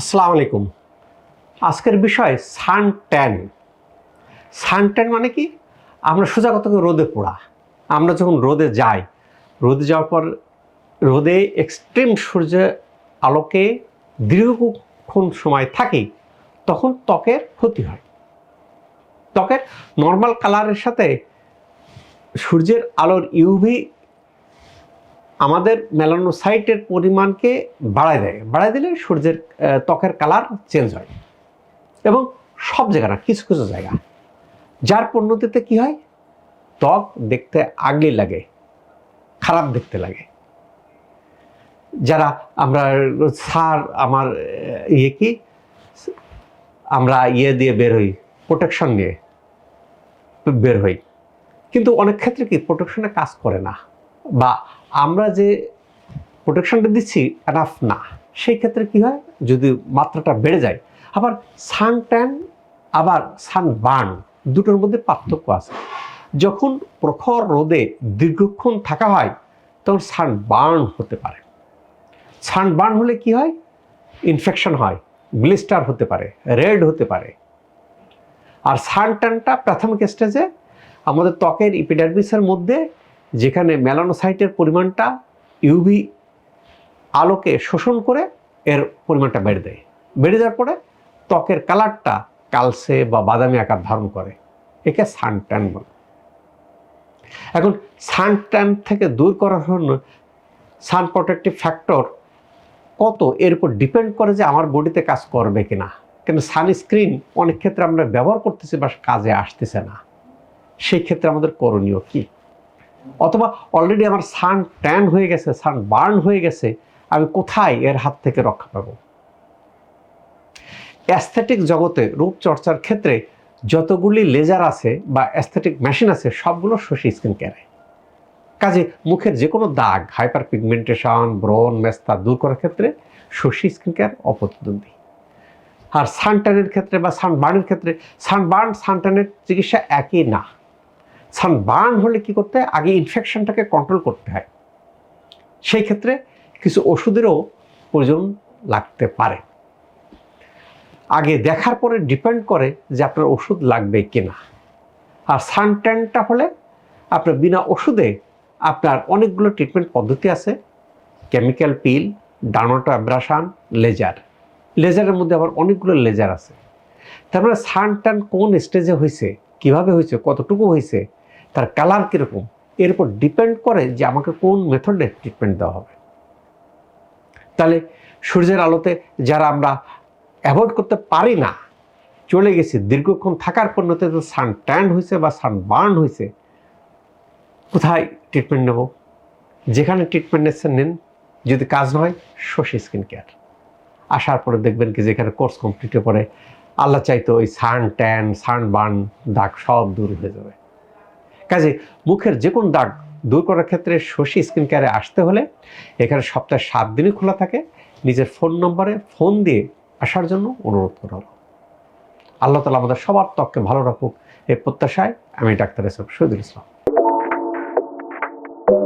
আসসালামু আলাইকুম। আজকের বিষয় সান ট্যান সান ট্যান মানে কি? আমরা সোজা করে রোদে পোড়া। আমরা যখন রোদে যাই, রোদে যাওয়ার পর রোদে এক্সট্রিম সূর্যের আলোকে দীর্ঘক্ষণ সময় থাকি, তখন ত্বকের ক্ষতি হয়। ত্বকের নর্মাল কালারের সাথে সূর্যের আলোর ইউভি আমাদের মেলানোসাইটের পরিমাণকে বাড়ায় দেয়। বাড়ায় দিলে সূর্যের ত্বকের কালার চেঞ্জ হয়। এবং সব জায়গা না, কিছু কিছু জায়গা। যার পরিণতিতে কি হয়? ত্বক দেখতে আগলি লাগে, খারাপ দেখতে লাগে। যারা আমরা সার, আমার ইয়ে কি? আমরা ইয়ে দিয়ে বের হই প্রোটেকশন নিয়ে বের হই। কিন্তু অনেক ক্ষেত্রে কি প্রোটেকশনে কাজ করে না। বা আমরা যে প্রোটেকশনটা দিচ্ছি এনাফ না। সেই ক্ষেত্রে কি হয়? যদি মাত্রাটা বেড়ে যায়, আবার সান ট্যান আবার সান বার্ন দুটোর মধ্যে পার্থক্য আছে। যখন প্রখর রোদে দীর্ঘক্ষণ থাকা হয়, তখন সান বার্ন হতে পারে। সান বার্ন হলে কি হয়? ইনফেকশন হয় ব্লিস্টার হতে পারে রেড হতে পারে। আর সান ট্যানটা প্রাথমিক স্টেজে আমাদের ত্বকের ইপিডার্মিসের মধ্যে যেখানে মেলানোসাইটের পরিমাণটা ইউভি আলোকে শোষণ করে এর পরিমাণটা বেড়ে দেয়। বেড়ে যাওয়ার পরে ত্বকের কালারটা কালসে বা বাদামি আকার ধারণ করে। একে সানট্যান বলে। এখন সানট্যান থেকে দূর করার জন্য সান প্রোটেক্টিভ ফ্যাক্টর কত? এর উপর ডিপেন্ড করে যে আমার বডিতে কাজ করবে কিনা। কিন্তু সানস্ক্রিন অনেক ক্ষেত্রে আমরা ব্যবহার করতেছি বা কাজে আসতেছে না। সেই ক্ষেত্রে আমাদের করণীয় কি? অথবা অলরেডি আমার সান ট্যান হয়ে গেছে সান বার্ন হয়ে গেছে, আমি কোথায় এর হাত থেকে রক্ষা পাবো? অ্যাস্থেটিক জগতে রূপচর্চার ক্ষেত্রে যতগুলি লেজার আছে বা অ্যাস্থেটিক মেশিন আছে, সবগুলো শশী স্কিন কেয়ারে কাজে মুখের যে কোনো দাগ হাইপার পিগমেন্টেশন ব্রন মেস্তা দূর করার ক্ষেত্রে শশী স্কিন কেয়ার অপ্রতিদ্বন্দ্বী। আর সানটানের ক্ষেত্রে বা সানবার্নের ক্ষেত্রে সানবার্ন সানটানের চিকিৎসা একই না। সানবার্ন হলে কি করতে হয়? আগে ইনফেকশনটাকে কন্ট্রোল করতে হয়। সেই ক্ষেত্রে কিছু ওষুধেরও প্রয়োজন লাগতে পারে। আগে দেখার পরে ডিপেন্ড করে যে আপনার ওষুধ লাগবে কিনা। আর সানট্যানটা হলে আপনার বিনা ওষুধে আপনার অনেকগুলো ট্রিটমেন্ট পদ্ধতি আছে। কেমিক্যাল পিল ডানোটা অ্যাব্রাশান লেজার লেজারের মধ্যে আবার অনেকগুলো লেজার আছে। তার মানে সানটান কোন স্টেজে হয়েছে? কীভাবে হয়েছে? কতটুকু হয়েছে? তার কালার কীরকম, এর উপর ডিপেন্ড করে যে আমাকে কোন মেথডে ট্রিটমেন্ট দেওয়া হবে। তাহলে সূর্যের আলোতে যারা আমরা অ্যাভয়েড করতে পারি না, চলে গেছি, দীর্ঘক্ষণ থাকার পরিণতিতে সান ট্যান হয়েছে বা সান বার্ন হয়েছে কোথায় ট্রিটমেন্ট নেব? যেখানে ট্রিটমেন্ট নিচ্ছেন নিন, যদি কাজ না হয়, শশী স্কিন কেয়ার আসার পরে দেখবেন কি যেখানে কোর্স কমপ্লিটের পরে আল্লাহ চাইতো ওই সান ট্যান সান বার্ন দাগ সব দূর হয়ে যাবে। কাজে মুখের যে কোনো দাগ দূর করার ক্ষেত্রে শশী স্কিন কেয়ারে আসতে হলে এখানে সপ্তাহে সাত দিনই খোলা থাকে। নিজের ফোন নম্বরে ফোন দিয়ে আসার জন্য অনুরোধ করা হলো। আল্লাহ তালা আমাদের সবার ত্বককে ভালো রাখুক। এই প্রত্যাশায় আমি ডাক্তার এসব শহীদুল ইসলাম।